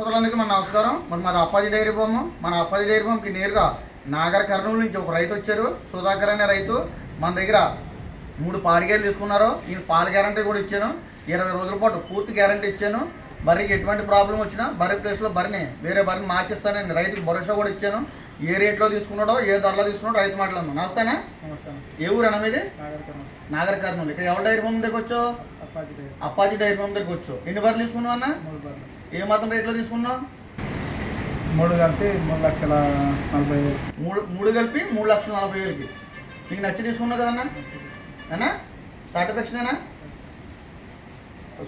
సోదరులందరికీ మన నమస్కారం. మరి మాది అప్పాజీ డైరీ ఫామ్. మన అప్పాజీ డైరీ ఫామ్కి నేరుగా నాగర్ కర్నూలు నుంచి ఒక రైతు వచ్చారు సుధాకర్ అనే రైతు. మన దగ్గర మూడు పాడిగేలు తీసుకున్నారు. నేను పాల గ్యారంటీ కూడా ఇచ్చాను. ఇరవై రోజుల పాటు పూర్తి గ్యారంటీ ఇచ్చాను. బర్రెకి ఎటువంటి ప్రాబ్లం వచ్చినా బర్రె ప్లేస్లో బర్రెని వేరే బర్రెని మార్చిస్తానని రైతుకి భరోసా కూడా ఇచ్చాను. ఏ రేట్లో తీసుకున్నాడో ఏ ధరలో తీసుకున్నాడో రైతు మాట్లాడము నమస్తేనా నమస్తే ఏ ఊరు అన్న మీది? నాగర్ కర్నూలు. ఇక్కడ ఎవరి డైరీ ఫామ్ దగ్గరకు వచ్చావు? అప్పాజీ దగ్గర డైరీ ఫామ్ దగ్గరకు వచ్చావు. ఎన్ని బర్రెలు తీసుకున్నావు అన్న? మూడు బర్రెలు. ఏ మాత్రం రేట్లో తీసుకున్నావు? మూడు కలిపి మూడు లక్షల నలభై వేలు. మూడు మూడు కలిపి మూడు లక్షల నలభై వేలకి. నీకు నచ్చి తీసుకున్నావు కదన్నా అన్నా? సాటిస్ఫాక్షనేనా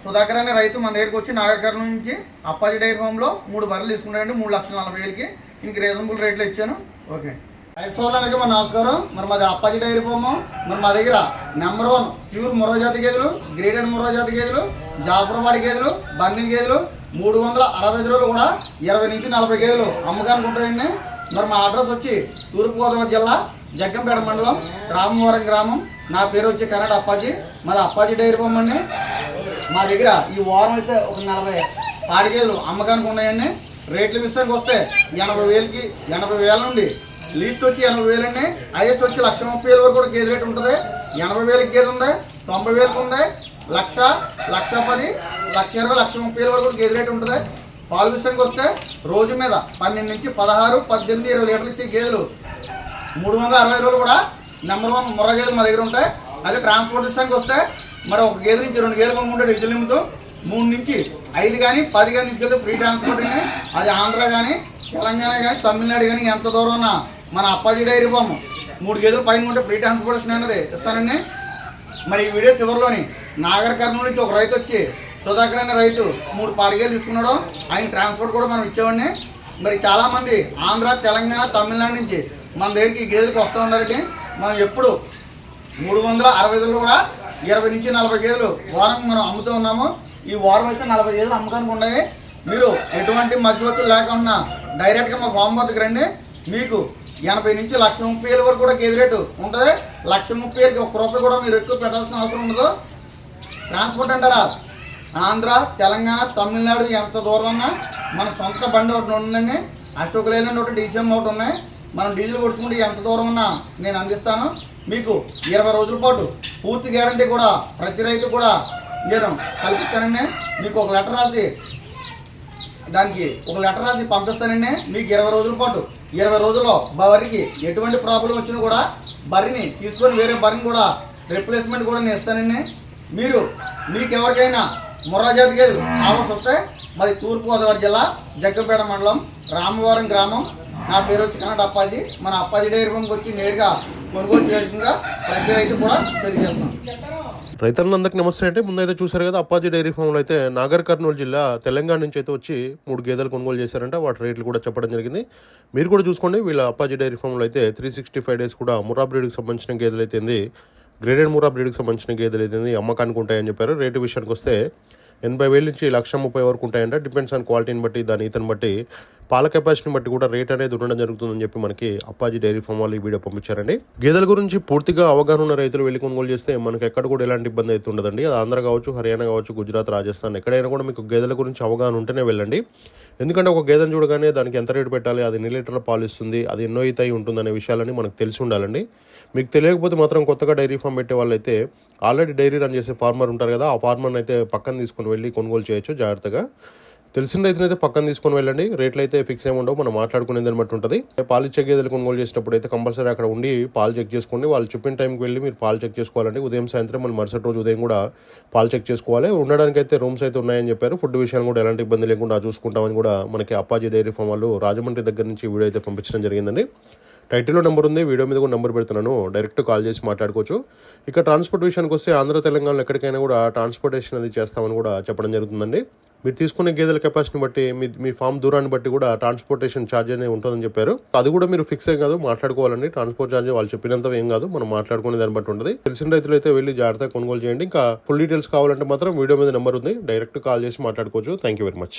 సుధాకర్ అనే రైతు మన దగ్గరికి వచ్చి నాగర్కర్ నుంచి అప్పాజీ డైరీ ఫామ్లో మూడు బర్రెలు తీసుకున్నాడండి మూడు లక్షల నలభై వేలకి. ఇంక రీజనబుల్ రేట్లో ఇచ్చాను. ఓకే. రైతు సోదరులకి మన నమస్కారం మరి మాది అప్పాజీ డైరీ ఫామ్. మరి మా దగ్గర నెంబర్ వన్ ప్యూర్ మురో జాతి గేదెలు గ్రేడెడ్ మురో జాతి గేదెలు జాఫర్వాడి గేదెలు బన్నీ గేదెలు మూడు వందల అరవై రోజులు కూడా ఇరవై నుంచి నలభై గేదెలు అమ్మకానికి ఉంటాయండి. మరి మా అడ్రస్ వచ్చి తూర్పుగోదావరి జిల్లా జగ్గంపేట మండలం రామవరం గ్రామం. నా పేరు వచ్చి కన్నడ అప్పాజీ. మాది అప్పాజీ డైరీ ఫామ్ అండి. మా దగ్గర ఈ వారం అయితే ఒక నలభై పాడిగేలు అమ్మకానికి ఉన్నాయండి. రేట్ల విషయానికి వస్తే ఎనభై వేలకి ఎనభై వేల నుండి లీస్ట్ వచ్చి ఎనభై వేలండి హైయెస్ట్ వచ్చి లక్ష ముప్పై వేల వరకు కూడా గేదె రేట్ ఉంటుంది. ఎనభై వేలకి గేదె ఉంది తొంభై వేలకు ఉంది లక్ష లక్ష పది లక్ష ఇరవై లక్ష ముప్పై వేల వరకు కూడా గేదె రేట్ ఉంటుంది. పాలు విషయానికి వస్తే రోజు మీద పన్నెండు నుంచి పదహారు పద్దెనిమిది ఇరవై లీటర్లు ఇచ్చే గేదెలు. మూడు వందల అరవై రోజులు కూడా నెంబర్ వన్ ముర్ర గేదెలు మా దగ్గర ఉంటాయి. అదే ట్రాన్స్పోర్ట్ విషయానికి వస్తే మరి ఒక గేదె నుంచి రెండు గేదెలు కొనుక్కుంటే డీజిల్ నింపుతూ మూడు నుంచి ఐదు కానీ పది కానీ తీసుకెళ్తే ఫ్రీ ట్రాన్స్పోర్ట్ అది ఆంధ్ర కానీ తెలంగాణ కానీ తమిళనాడు కానీ ఎంత దూరం ఉన్నా మన అప్పాజీ డైరీ ఫామ్ మూడు గేదెలు పైన ఉంటే ఫ్రీ ట్రాన్స్పోర్టేషన్ అనేది ఇస్తానండి. మరి ఈ వీడియో చివరిలోని నాగర్ కర్నూలు నుంచి ఒక రైతు వచ్చి సుధాకర్ అనే రైతు మూడు పాడిగేలు తీసుకున్నాడు ఆయన ట్రాన్స్పోర్ట్ కూడా మనం ఇచ్చేవాడిని మరి చాలామంది ఆంధ్ర తెలంగాణ తమిళనాడు నుంచి మన దగ్గరికి గేదెలకు వస్తూ ఉన్నారండి. మనం ఎప్పుడు మూడు వందల అరవై ఐదులో కూడా ఇరవై నుంచి నలభై గేదెలు వారం మనం అమ్ముతూ ఉన్నాము. ఈ వారం అయితే నలభై గేదెలు అమ్మకానికి ఉన్నాయి. మీరు ఎటువంటి మధ్యవర్తులు లేకుండా డైరెక్ట్గా మా ఫామ్ వద్దకు రండి. మీకు ఎనభై నుంచి లక్ష ముప్పై వేలు వరకు కూడా కేజీ రేటు ఉంటుంది. లక్ష ముప్పై వేలకి ఒక్క రూపాయి కూడా మీరు ఎక్కువ పెట్టాల్సిన అవసరం ఉండదు. ట్రాన్స్పోర్ట్ అంటారా? ఆంధ్ర తెలంగాణ తమిళనాడు ఎంత దూరం అన్నా మన సొంత బండి ఒకటి ఉందండి. అశోక్ లేదండి ఒకటి డీసీఎం ఒకటి ఉన్నాయి. మనం డీజిల్ కొట్టుకుంటే ఎంత దూరం ఉన్నా నేను అందిస్తాను. మీకు ఇరవై రోజుల పాటు పూర్తి గ్యారంటీ కూడా ప్రతి రైతు కూడా నేను కల్పిస్తానండి. మీకు ఒక లెటర్ రాసి దానికి ఒక లెటర్ రాసి పంపిస్తానండి. మీకు ఇరవై రోజుల పాటు. ఇరవై రోజుల్లో బర్రెకి ఎటువంటి ప్రాబ్లం వచ్చినా కూడా బరిని తీసుకొని వేరే బరిని కూడా రిప్లేస్మెంట్ కూడా నేను ఇస్తానండి. మీరు మీకు ఎవరికైనా మొర్రాజాతి గేదెలు కావాల్సి వస్తే మాది తూర్పుగోదావరి జిల్లా జగ్గంపేట మండలం రామవరం గ్రామం. నా పేరు వచ్చి కన్నడ అప్పాజీ. మన అప్పాజీ డైరీ ఫామ్కి వచ్చి నేరుగా కొనుగోలు చేయాల్సిందిగా ప్రతి రైతు కూడా తెలియజేస్తున్నాం రైతులందరికీ నమస్తే అంటే ముందైతే చూశారు కదా అప్పాజీ డైరీ ఫామ్లో అయితే నాగర్ కర్నూలు జిల్లా తెలంగాణ నుంచి అయితే వచ్చి మూడు గేదెలు కొనుగోలు చేశారంట. వాటి రేట్లు కూడా చెప్పడం జరిగింది. మీరు కూడా చూసుకోండి వీళ్ళ అప్పాజీ డైరీ ఫామ్లో అయితే త్రీ సిక్స్టీ ఫైవ్ డేస్ కూడా మురా బ్రీడ్కి సంబంధించిన గేదెలు అయితే గ్రేడెడ్ మురా బ్రీడ్కి సంబంధించిన గేదెలు అయితే అమ్మకానికి ఉంటాయని చెప్పారు. రేటు విషయానికి వస్తే ఎనభై వేల నుంచి లక్ష ముప్పై వరకు ఉంటాయంట. డిపెండ్స్ ఆన్ క్వాలిటీని బట్టి దాని ఈతని బట్టి. పాల కెపాసిటీని బట్టి కూడా రేట్ అనేది ఉండడం జరుగుతుందని చెప్పి మనకి అప్పాజీ డైరీ ఫామ్ వాళ్ళు ఈ వీడియో పంపించారండి. గేదెల గురించి పూర్తిగా అవగాహన ఉన్న రైతులు వెళ్ళి కొనుగోలు చేస్తే మనకి ఎక్కడ కూడా ఎలాంటి ఇబ్బంది అయితే ఉండదండి. అది ఆంధ్ర కావచ్చు హర్యానా కావచ్చు గుజరాత్ రాజస్థాన్ ఎక్కడైనా కూడా మీకు గేదెల గురించి అవగాహన ఉంటేనే వెళ్ళండి. ఎందుకంటే ఒక గేదెను చూడగానే దానికి ఎంత రేటు పెట్టాలి అది ఎన్ని లీటర్ల పాలు ఇస్తుంది అది ఎన్నో ఈత అయి ఉంటుందనే విషయాలని మనకు తెలిసి ఉండాలండి. మీకు తెలియకపోతే మాత్రం కొత్తగా డైరీ ఫామ్ పెట్టే వాళ్ళైతే ఆల్రెడీ డైరీ రన్ చేసే ఫార్మర్ ఉంటారు కదా ఆ ఫార్మర్ని అయితే పక్కన తీసుకొని వెళ్ళి కొనుగోలు చేయొచ్చు జాగ్రత్తగా. తెలిసిన రైతునైతే పక్కన తీసుకొని వెళ్ళండి. రేట్లు అయితే ఫిక్స్ ఏమి ఉండవు. మనం మాట్లాడుకునే దాన్ని బట్టి ఉంటుంది. పాలు ఇచ్చే గేదెలు కొనుగోలు చేసేటప్పుడు అయితే కంపల్సరీ అక్కడ ఉండి పాలు చెక్ చేసుకోండి. వాళ్ళు చెప్పిన టైంకి వెళ్ళి మీరు పాలు చెక్ చేసుకోవాలండి. ఉదయం సాయంత్రం మళ్ళీ మరుసటి రోజు ఉదయం కూడా పాలు చెక్ చేసుకోవాలి. ఉండడానికి అయితే రూమ్స్ అయితే ఉన్నాయని చెప్పారు. ఫుడ్ విషయాలు కూడా ఎలాంటి ఇబ్బంది లేకుండా చూసుకుంటామని కూడా మనకి అప్పాజీ డైరీ ఫామ్ వాళ్ళు రాజమండ్రి దగ్గర నుంచి వీడియో అయితే పంపించడం జరిగిందండి. టైటిల్లో నెంబర్ ఉంది వీడియో మీద కూడా నెంబర్ పెడుతున్నాను. డైరెక్ట్ కాల్ చేసి మాట్లాడుకోవచ్చు. ఇక ట్రాన్స్పోర్ట్ విషయానికి వస్తే ఆంధ్ర తెలంగాణలో ఎక్కడికైనా కూడా ట్రాన్స్పోర్టేషన్ అది చేస్తామని కూడా చెప్పడం జరుగుతుందండి. మీరు తీసుకునే గేదెల కెపాసిటీని బట్టి మీ మీ ఫామ్ దూరాన్ని బట్టి కూడా ట్రాన్స్పోర్టేషన్ ఛార్జ్ అనేది ఉంటుందని చెప్పారు. అది కూడా మీరు ఫిక్స్ అయ్యి కాదు మాట్లాడుకోవాలండి. ట్రాన్స్పోర్ట్ ఛార్జ్ వాళ్ళు చెప్పినంత ఏం కాదు మనం మాట్లాడుకునే దాన్ని బట్టి ఉంటుంది. తెలిసిన రైతులు అయితే వెళ్ళి జాగ్రత్తగా కొనుగోలు చేయండి. ఇంకా ఫుల్ డీటెయిల్స్ కావాలంటే మాత్రం వీడియో మీద నెంబర్ ఉంది డైరెక్ట్ కాల్ చేసి మాట్లాడుకోవచ్చు. Thank you very much